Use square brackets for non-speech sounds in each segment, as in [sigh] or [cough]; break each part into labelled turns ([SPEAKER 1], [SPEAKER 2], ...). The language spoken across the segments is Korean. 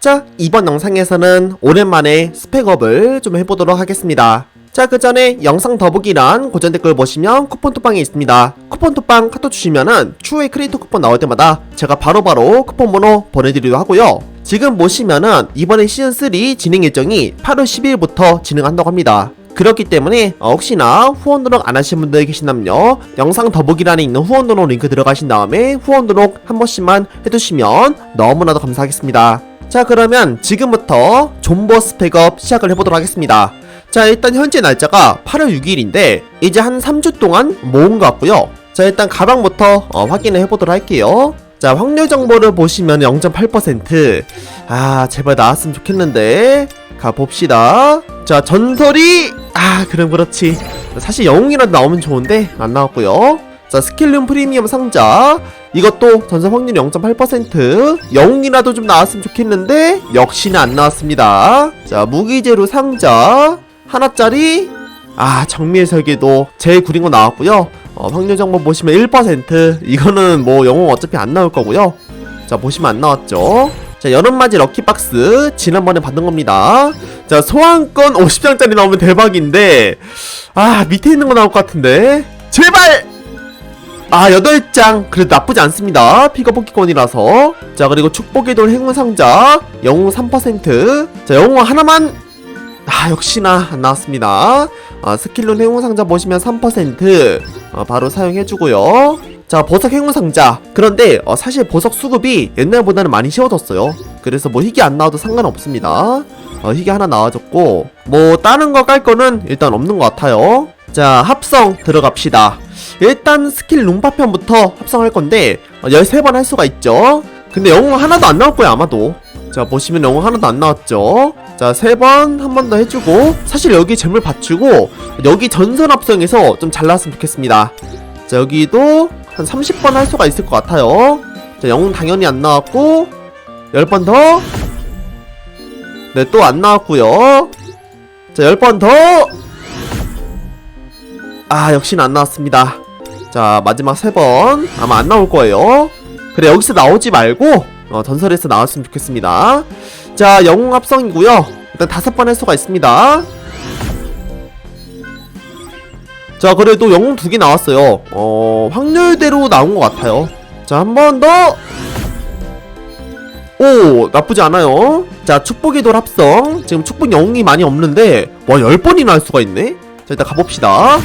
[SPEAKER 1] 자, 이번 영상에서는 오랜만에 스펙업을 좀 해보도록 하겠습니다. 자, 그 전에 영상 더보기란 고전 댓글 보시면 쿠폰 톡방이 있습니다. 쿠폰 톡방 카톡 주시면은 추후에 크리에이터 쿠폰 나올 때마다 제가 바로바로 쿠폰 번호 보내드리기도 하고요. 지금 보시면은 이번에 시즌3 진행 일정이 8월 10일부터 진행한다고 합니다. 그렇기 때문에 어, 혹시나 후원 등록 안 하신 분들 계신다면요 영상 더보기란에 있는 후원 등록 링크 들어가신 다음에 후원 등록 한 번씩만 해두시면 너무나도 감사하겠습니다 자 그러면 지금부터 존버 스펙업 시작을 해보도록 하겠습니다. 자 일단 현재 날짜가 8월 6일인데 이제 한 3주 동안 모은 것 같고요. 자 일단 가방부터 어, 확인을 해보도록 할게요. 자 확률 정보를 보시면 0.8%아 제발 나왔으면 좋겠는데. 가봅시다. 자 전설이 아 그럼 그렇지. 사실 영웅이라도 나오면 좋은데 안 나왔고요 자 스킬룸 프리미엄 상자. 이것도 전설 확률 0.8% 영웅이라도 좀 나왔으면 좋겠는데 역시나 안 나왔습니다. 자 무기제로 상자. 하나짜리. 아 정밀 설계도 제일 구린 거 나왔고요. 어, 확률 정보 보시면 1% 이거는 뭐 영웅 어차피 안 나올 거고요. 자 보시면 안 나왔죠? 자 여름맞이 럭키박스. 지난번에 받은 겁니다. 자 소환권 50장짜리 나오면 대박인데. 아 밑에 있는 거 나올 것 같은데. 제발 아 8장. 그래도 나쁘지 않습니다. 피가 뽑기권이라서. 자 그리고 축복의 돌 행운 상자. 영웅 3%자 영웅 하나만. 아 역시나 안 나왔습니다. 아, 스킬론 행운 상자 보시면 3% 어, 바로 사용해주고요. 자 보석 행운 상자. 그런데 어, 사실 보석 수급이 옛날보다는 많이 쉬워졌어요. 그래서 뭐 희귀 안 나와도 상관없습니다. 어, 희귀 하나 나와줬고 뭐 다른 거 깔 거는 일단 없는 것 같아요 자 합성 들어갑시다. 일단 스킬 룸파편부터 합성할 건데 어, 13번 할 수가 있죠? 근데 영웅 하나도 안 나올 거야 아마도. 자 보시면 영웅 하나도 안 나왔죠? 자세번한 번 더 해주고 사실 여기 재물 받치고 여기 전선 합성에서 좀 잘 나왔으면 좋겠습니다. 자 여기도 한 30번 할 수가 있을 것 같아요. 자 영웅 당연히 안 나왔고 10번 더. 네 또 안 나왔고요. 자 10번 더 아 역시나 안 나왔습니다. 자 마지막 세 번. 아마 안 나올 거예요. 그래 여기서 나오지 말고 어, 전설에서 나왔으면 좋겠습니다. 자 영웅 합성이고요. 일단 다섯 번할 수가 있습니다. 자 그래도 영웅 두 개 나왔어요. 어 확률대로 나온 것 같아요. 자 한 번 더. 오 나쁘지 않아요. 자 축복의 돌 합성. 지금 축복 영웅이 많이 없는데 와 10번이나 할 수가 있네? 자 일단 가봅시다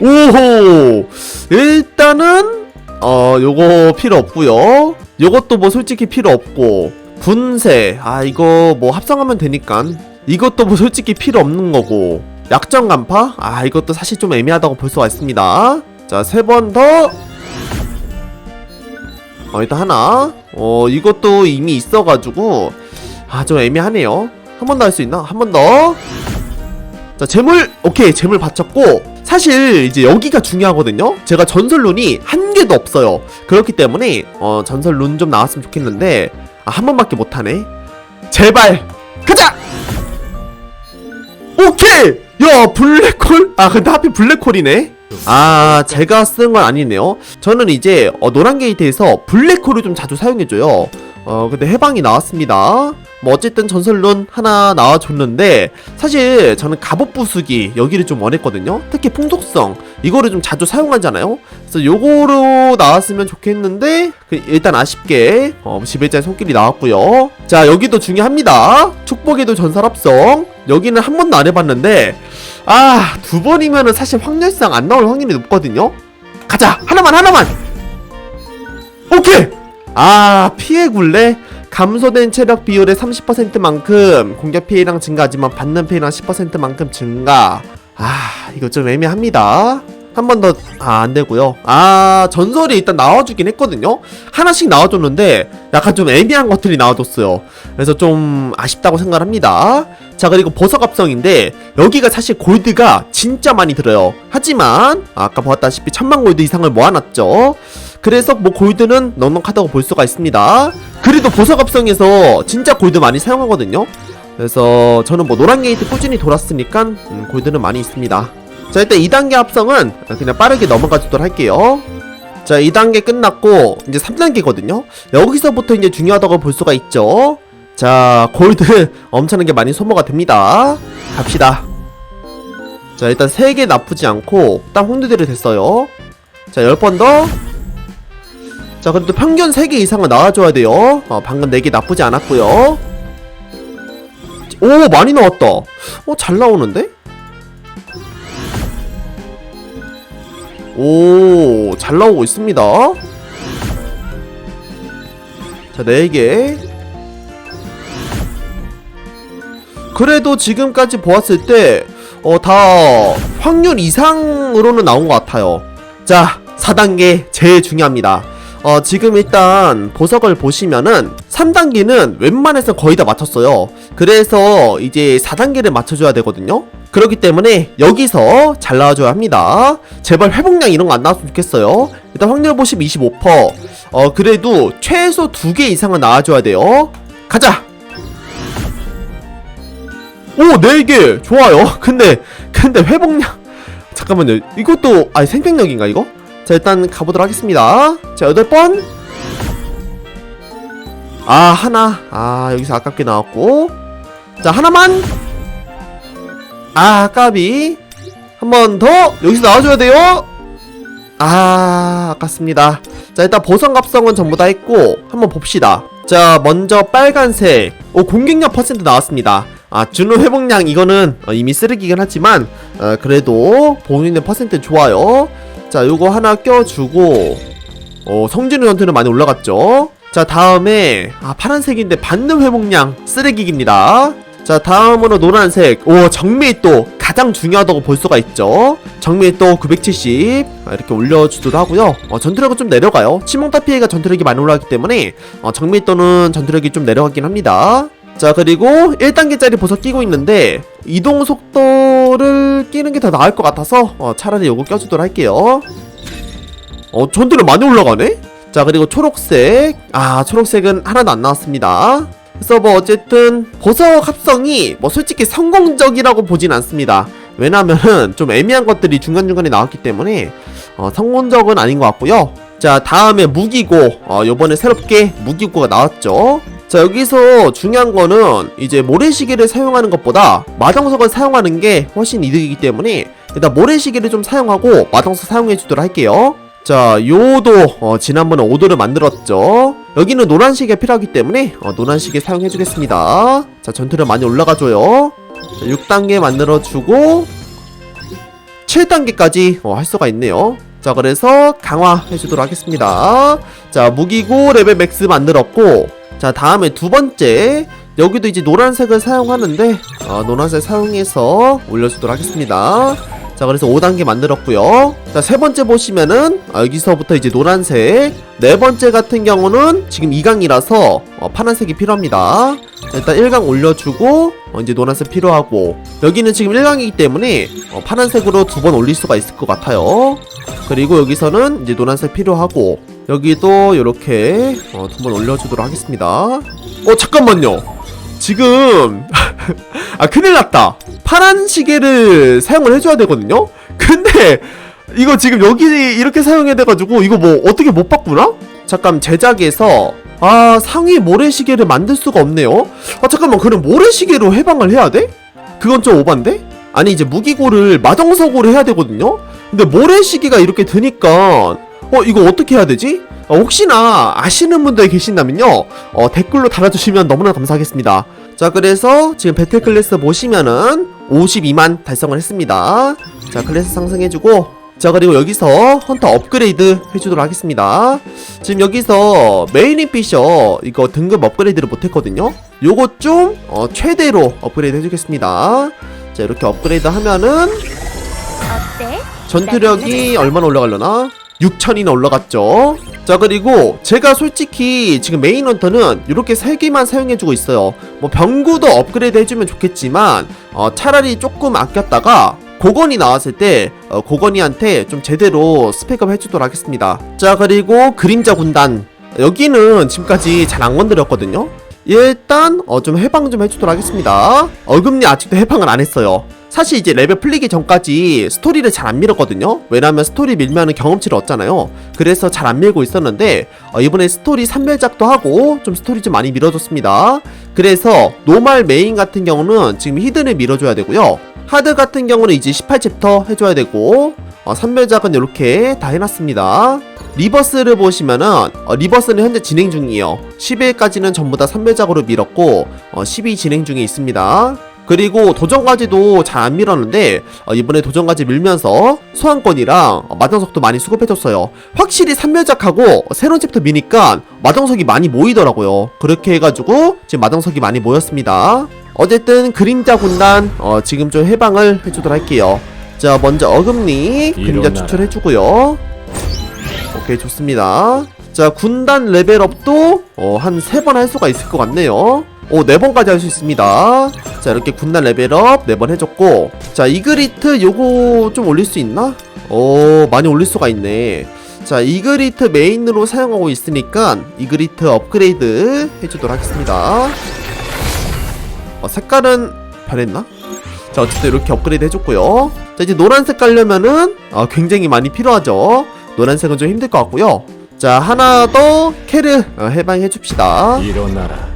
[SPEAKER 1] 오호! 일단은 어 요거 필요 없고요. 요것도 뭐 솔직히 필요 없고. 분쇄. 아 이거 뭐 합성하면 되니까. 이것도 뭐 솔직히 필요 없는 거고. 약점 간파? 아 이것도 사실 좀 애매하다고 볼 수가 있습니다. 자 세 번 더. 어, 일단 하나. 어 이것도 이미 있어가지고. 아 좀 애매하네요. 한 번 더 할 수 있나? 한 번 더 자 재물 오케이 재물 받쳤고 사실 이제 여기가 중요하거든요? 제가 전설룬이 한 개도 없어요. 그렇기 때문에 어 전설룬 좀 나왔으면 좋겠는데 아 한 번밖에 못하네. 제발 가자! 오케이! 야 블랙홀? 아 근데 하필 블랙홀이네. 아 제가 쓴건 아니네요. 저는 이제 어, 노란 게이트에서 블랙홀을 좀 자주 사용해줘요. 어 근데 해방이 나왔습니다 뭐 어쨌든 전설론 하나 나와줬는데 사실 저는 갑옷 부수기 여기를 좀 원했거든요. 특히 풍속성 이거를 좀 자주 사용하잖아요. 그래서 요거로 나왔으면 좋겠는데 그 일단 아쉽게 어, 11자의 손길이 나왔고요. 자 여기도 중요합니다. 축복에도 전설 합성. 여기는 한 번도 안 해봤는데 아 두 번이면은 사실 확률상 안 나올 확률이 높거든요. 가자! 하나만 하나만! 오케이! 아 피해 굴레 감소된 체력 비율의 30%만큼 공격 피해량 증가하지만 받는 피해량 10%만큼 증가. 아 이거 좀 애매합니다. 한 번 더 아 안 되고요. 아 전설이 일단 나와주긴 했거든요. 하나씩 나와줬는데 약간 좀 애매한 것들이 나와줬어요. 그래서 좀 아쉽다고 생각합니다. 자 그리고 보석 합성인데 여기가 사실 골드가 진짜 많이 들어요. 하지만 아까 보았다시피 천만 골드 이상을 모아놨죠 그래서 뭐 골드는 넉넉하다고 볼 수가 있습니다. 그래도 보석 합성에서 진짜 골드 많이 사용하거든요. 그래서 저는 뭐 노란 게이트 꾸준히 돌았으니까 음, 골드는 많이 있습니다. 자 일단 2단계 합성은 그냥 빠르게 넘어가 주도록 할게요. 자 2단계 끝났고 이제 3단계거든요. 여기서부터 이제 중요하다고 볼 수가 있죠. 자 골드 [laughs] 엄청나게 많이 소모가 됩니다. 갑시다. 자 일단 3개 나쁘지 않고 딱 홍두대로 됐어요. 자 10번 더. 자 그래도 평균 3개 이상은 나와줘야 돼요 어, 방금 4개 나쁘지 않았고요 오 많이 나왔다 어 잘 나오는데? 오 잘 나오고 있습니다 자 4개 그래도 지금까지 보았을 때 어, 다 확률 이상으로는 나온 것 같아요. 자, 4단계 제일 중요합니다. 어, 지금 일단 보석을 보시면은 3단계는 웬만해서 거의 다 맞췄어요. 그래서 이제 4단계를 맞춰줘야 되거든요. 그렇기 때문에 여기서 잘 나와줘야 합니다. 제발 회복량 이런 거 안 나왔으면 좋겠어요. 일단 확률 보시면 25%. 어, 그래도 최소 2개 이상은 나와줘야 돼요. 가자! 오, 4개! 좋아요. [laughs] 근데, 근데 회복량. 잠깐만요. 이것도, 아니, 생명력인가, 이거? 자, 일단 가보도록 하겠습니다. 자, 8번. 아, 하나. 아, 여기서 아깝게 나왔고. 자, 하나만. 아, 까비. 한 번 더. 여기서 나와줘야 돼요. 아, 아깝습니다. 자, 일단 보성갑성은 전부 다 했고, 한번 봅시다. 자, 먼저 빨간색. 오, 공격력 퍼센트 나왔습니다. 아, 준호 회복량 이거는 어, 이미 쓰레기긴 하지만, 어, 그래도 본인의 퍼센트 좋아요. 자, 요거 하나 껴주고, 어, 성진우 전투는 많이 올라갔죠. 자, 다음에, 아, 파란색인데 받는 회복량 쓰레기입니다. 자, 다음으로 노란색. 오, 정밀도 가장 중요하다고 볼 수가 있죠. 정밀도 970 아, 이렇게 올려주도록 하고요. 어, 전투력은 좀 내려가요. 치명타 피해가 전투력이 많이 올라가기 때문에 어, 정밀도는 전투력이 좀 내려가긴 합니다. 자, 그리고 1단계짜리 보석 끼고 있는데 이동 속도를 끼는 게 더 나을 것 같아서 어, 차라리 요거 껴주도록 할게요. 어, 전투력 많이 올라가네? 자, 그리고 초록색. 아, 초록색은 하나도 안 나왔습니다. 그래서 뭐 어쨌든 보석 합성이 뭐 솔직히 성공적이라고 보진 않습니다. 왜냐면은 좀 애매한 것들이 중간중간에 나왔기 때문에 어, 성공적은 아닌 것 같고요. 자 다음에 무기고 어, 요번에 새롭게 무기고가 나왔죠. 자 여기서 중요한 거는 이제 모래시계를 사용하는 것보다 마정석을 사용하는 게 훨씬 이득이기 때문에 일단 모래시계를 좀 사용하고 마정석 사용해 주도록 할게요. 자, 요도 어, 지난번에 오도를 만들었죠. 여기는 노란 시계 필요하기 때문에 어, 노란 시계 사용해 주겠습니다. 자, 전투력 많이 올라가줘요. 자, 6단계 만들어 주고 7단계까지 어, 할 수가 있네요. 자, 그래서 강화해 주도록 하겠습니다. 자, 무기고 레벨 맥스 만들었고 자, 다음에 두 번째. 여기도 이제 노란색을 사용하는데 어, 노란색 사용해서 올려주도록 하겠습니다. 자 그래서 5단계 만들었고요. 자 세 번째 보시면은 아, 여기서부터 이제 노란색. 네 번째 같은 경우는 지금 2강이라서 어, 파란색이 필요합니다. 자, 일단 1강 올려주고 어, 이제 노란색 필요하고. 여기는 지금 1강이기 때문에 어, 파란색으로 두 번 올릴 수가 있을 것 같아요. 그리고 여기서는 이제 노란색 필요하고 여기도 이렇게 어, 두 번 올려주도록 하겠습니다. 어 잠깐만요. 지금 [laughs] 아 큰일 났다. 파란 시계를 사용을 해줘야 되거든요? 근데 이거 지금 여기 이렇게 사용해야 돼가지고 이거 뭐 어떻게 못 바꾸나? 잠깐 제작에서 아 상위 모래시계를 만들 수가 없네요. 아 잠깐만. 그럼 모래시계로 해방을 해야 돼? 그건 좀 오반데? 아니 이제 무기고를 마정석으로 해야 되거든요? 근데 모래시계가 이렇게 드니까 어 이거 어떻게 해야 되지? 어, 혹시나 아시는 분들 계신다면요. 어, 댓글로 달아주시면 너무나 감사하겠습니다. 자 그래서 지금 배틀 클래스 보시면은 52만 달성을 했습니다. 자 클래스 상승해주고 자 그리고 여기서 헌터 업그레이드 해주도록 하겠습니다. 지금 여기서 메인인 피셔 이거 등급 업그레이드를 못했거든요. 요거 좀 어, 최대로 업그레이드 해주겠습니다. 자 이렇게 업그레이드 하면은? 전투력이 얼마나 올라가려나? 6천이나 올라갔죠. 자 그리고 제가 솔직히 지금 메인 헌터는 이렇게 세 개만 사용해주고 있어요. 뭐 병구도 업그레이드 해주면 좋겠지만 어, 차라리 조금 아꼈다가 고건이 나왔을 때 어, 고건이한테 좀 제대로 스펙업 해주도록 하겠습니다. 자 그리고 그림자 군단 여기는 지금까지 잘 안 건드렸거든요. 일단 어, 좀 해방 좀 해주도록 하겠습니다. 어금니 아직도 해방을 안 했어요. 사실 이제 레벨 풀리기 전까지 스토리를 잘 안 밀었거든요. 왜냐하면 스토리 밀면은 경험치를 얻잖아요. 그래서 잘 안 밀고 있었는데 어, 이번에 스토리 3별작도 하고 좀 스토리 좀 많이 밀어줬습니다. 그래서 노말 메인 같은 경우는 지금 히든을 밀어줘야 되고요. 하드 같은 경우는 이제 18챕터 해줘야 되고 어, 3별작은 이렇게 다 해놨습니다. 리버스를 보시면은 어, 리버스는 현재 진행 중이에요. 10일까지는 전부 다 3별작으로 밀었고 어, 12 진행 중에 있습니다. 그리고 도전까지도 잘 안 밀었는데 어, 이번에 도전까지 밀면서 소환권이랑 어, 마정석도 많이 수급해줬어요. 확실히 3별작하고 새로운 챕터 미니까 마정석이 많이 모이더라고요. 그렇게 해가지고 지금 마정석이 많이 모였습니다. 어쨌든 그림자 군단 어, 지금 좀 해방을 해주도록 할게요. 자 먼저 어금니 그림자. 추출해주고요. 오케이 좋습니다. 자 군단 레벨업도 어, 한 세 번 할 수가 있을 것 같네요. 오, 네 번까지 할 수 있습니다. 자, 이렇게 군단 레벨업 네번 해줬고. 자, 이그리트 요거 좀 올릴 수 있나? 오, 많이 올릴 수가 있네. 자, 이그리트 메인으로 사용하고 있으니까 이그리트 업그레이드 해주도록 하겠습니다. 어, 색깔은 변했나? 자, 어쨌든 이렇게 업그레이드 해줬고요. 자, 이제 노란색 깔려면은 어, 굉장히 많이 필요하죠. 노란색은 좀 힘들 것 같고요. 자, 하나 더 캐르 어, 해방해 줍시다.
[SPEAKER 2] 일어나라.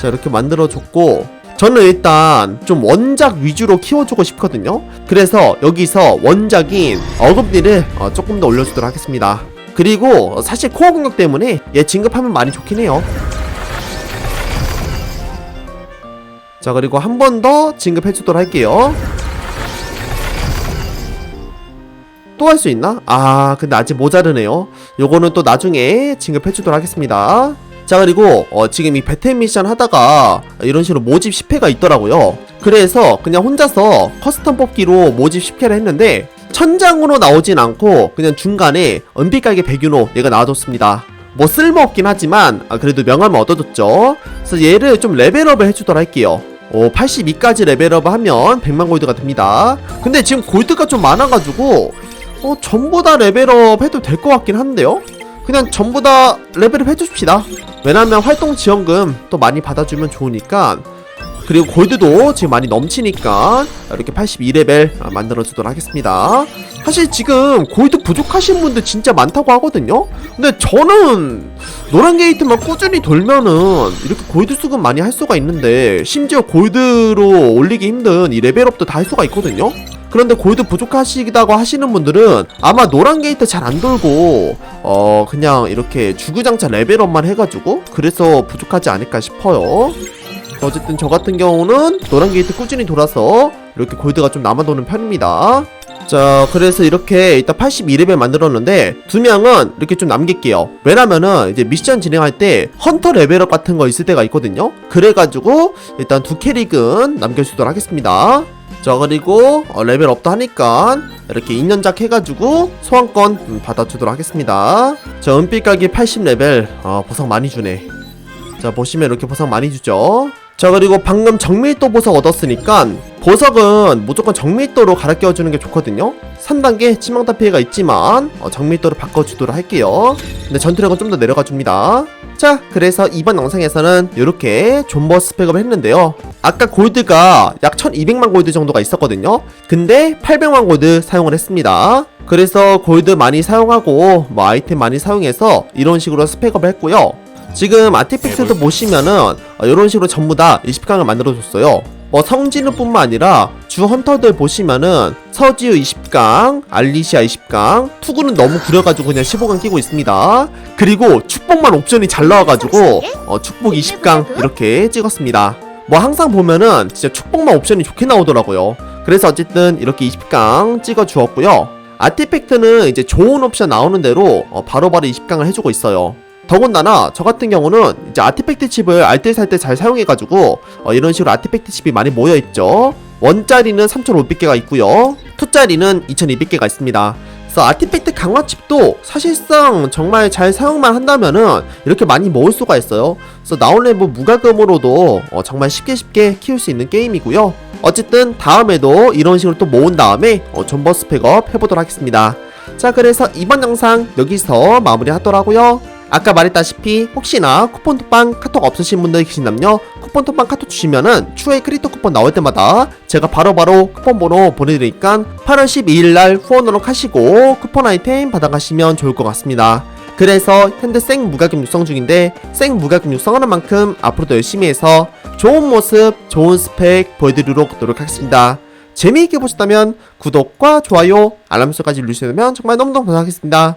[SPEAKER 1] 자 이렇게 만들어줬고 저는 일단 좀 원작 위주로 키워주고 싶거든요. 그래서 여기서 원작인 어금니를 어, 조금 더 올려주도록 하겠습니다. 그리고 사실 코어 공격 때문에 얘 진급하면 많이 좋긴 해요. 자 그리고 한 번 더 진급해주도록 할게요. 또 할 수 있나? 아 근데 아직 모자르네요. 요거는 또 나중에 진급해주도록 하겠습니다 자 그리고 어, 지금 이 배틀 미션 하다가 이런 식으로 모집 10회가 있더라고요. 그래서 그냥 혼자서 커스텀 뽑기로 모집 10회를 했는데 천장으로 나오진 않고 그냥 중간에 은빛깔기 백윤호 얘가 나와줬습니다. 뭐 쓸모없긴 하지만 아, 그래도 명함을 얻어줬죠. 그래서 얘를 좀 레벨업을 해주도록 할게요. 오 82까지 레벨업 하면 100만 골드가 됩니다. 근데 지금 골드가 좀 많아가지고 어 전부 다 레벨업 해도 될 것 같긴 한데요 그냥 전부 다 레벨업 해줍시다. 왜냐면 활동 지원금 또 많이 받아주면 좋으니까. 그리고 골드도 지금 많이 넘치니까 이렇게 82레벨 만들어주도록 하겠습니다. 사실 지금 골드 부족하신 분들 진짜 많다고 하거든요? 근데 저는 노란 게이트만 꾸준히 돌면은 이렇게 골드 수급 많이 할 수가 있는데 심지어 골드로 올리기 힘든 이 레벨업도 다 할 수가 있거든요? 그런데 골드 부족하시다고 하시는 분들은 아마 노란 게이트 잘 안 돌고 어 그냥 이렇게 주구장창 레벨업만 해가지고 그래서 부족하지 않을까 싶어요. 어쨌든 저 같은 경우는 노란 게이트 꾸준히 돌아서 이렇게 골드가 좀 남아도는 편입니다. 자 그래서 이렇게 일단 82레벨 만들었는데 두 명은 이렇게 좀 남길게요. 왜냐면은 이제 미션 진행할 때 헌터 레벨업 같은 거 있을 때가 있거든요. 그래가지고 일단 두 캐릭은 남겨주도록 하겠습니다 자 그리고 어, 레벨업도 하니까 이렇게 2년작 해가지고 소환권 음, 받아주도록 하겠습니다. 자 은빛가기 80레벨 어, 보상 많이 주네. 자 보시면 이렇게 보상 많이 주죠? 자 그리고 방금 정밀도 보석 얻었으니까 보석은 무조건 정밀도로 갈아 끼워주는 게 좋거든요. 3단계 치명타 피해가 있지만 어, 정밀도로 바꿔주도록 할게요. 근데 전투력은 좀 더 내려가 줍니다. 자 그래서 이번 영상에서는 이렇게 존버 스펙업을 했는데요. 아까 골드가 약 1200만 골드 정도가 있었거든요. 근데 800만 골드 사용을 했습니다. 그래서 골드 많이 사용하고 뭐 아이템 많이 사용해서 이런 식으로 스펙업을 했고요. 지금 아티팩트도 보시면은 어, 이런 식으로 전부 다 20강을 만들어줬어요. 뭐 성진우 뿐만 아니라 주 헌터들 보시면은 서지우 20강, 알리시아 20강, 투구는 너무 구려가지고 그냥 15강 끼고 있습니다. 그리고 축복만 옵션이 잘 나와가지고 어, 축복 20강 이렇게 찍었습니다. 뭐 항상 보면은 진짜 축복만 옵션이 좋게 나오더라고요. 그래서 어쨌든 이렇게 20강 찍어 주었고요. 아티팩트는 이제 좋은 옵션 나오는 대로 어, 바로바로 20강을 해주고 있어요. 더군다나 저 같은 경우는 이제 아티팩트 칩을 알뜰살뜰 잘 사용해가지고 어, 이런 식으로 아티팩트 칩이 많이 모여있죠 원짜리는 3500개가 있고요 투짜리는 2200개가 있습니다 그래서 아티팩트 강화칩도 사실상 정말 잘 사용만 한다면은 이렇게 많이 모을 수가 있어요. 그래서 나올레브 무과금으로도 어, 정말 쉽게 쉽게 키울 수 있는 게임이고요. 어쨌든 다음에도 이런 식으로 또 모은 다음에 어, 존버 스펙업 해보도록 하겠습니다. 자 그래서 이번 영상 여기서 마무리 하더라고요. 아까 말했다시피 혹시나 쿠폰 톡방 카톡 없으신 분들 계신다면요 쿠폰 톡방 카톡 주시면은 추후에 크리토 쿠폰 나올 때마다 제가 바로바로 쿠폰 번호 보내드리니까 8월 12일날 후원으로 하시고 쿠폰 아이템 받아가시면 좋을 것 같습니다. 그래서 현재 생 무과금 육성 중인데 생 무과금 육성하는 만큼 앞으로도 열심히 해서 좋은 모습 좋은 스펙 보여드리도록 노력하겠습니다. 재미있게 보셨다면 구독과 좋아요 알람 설정까지 누르시면 정말 너무너무 감사하겠습니다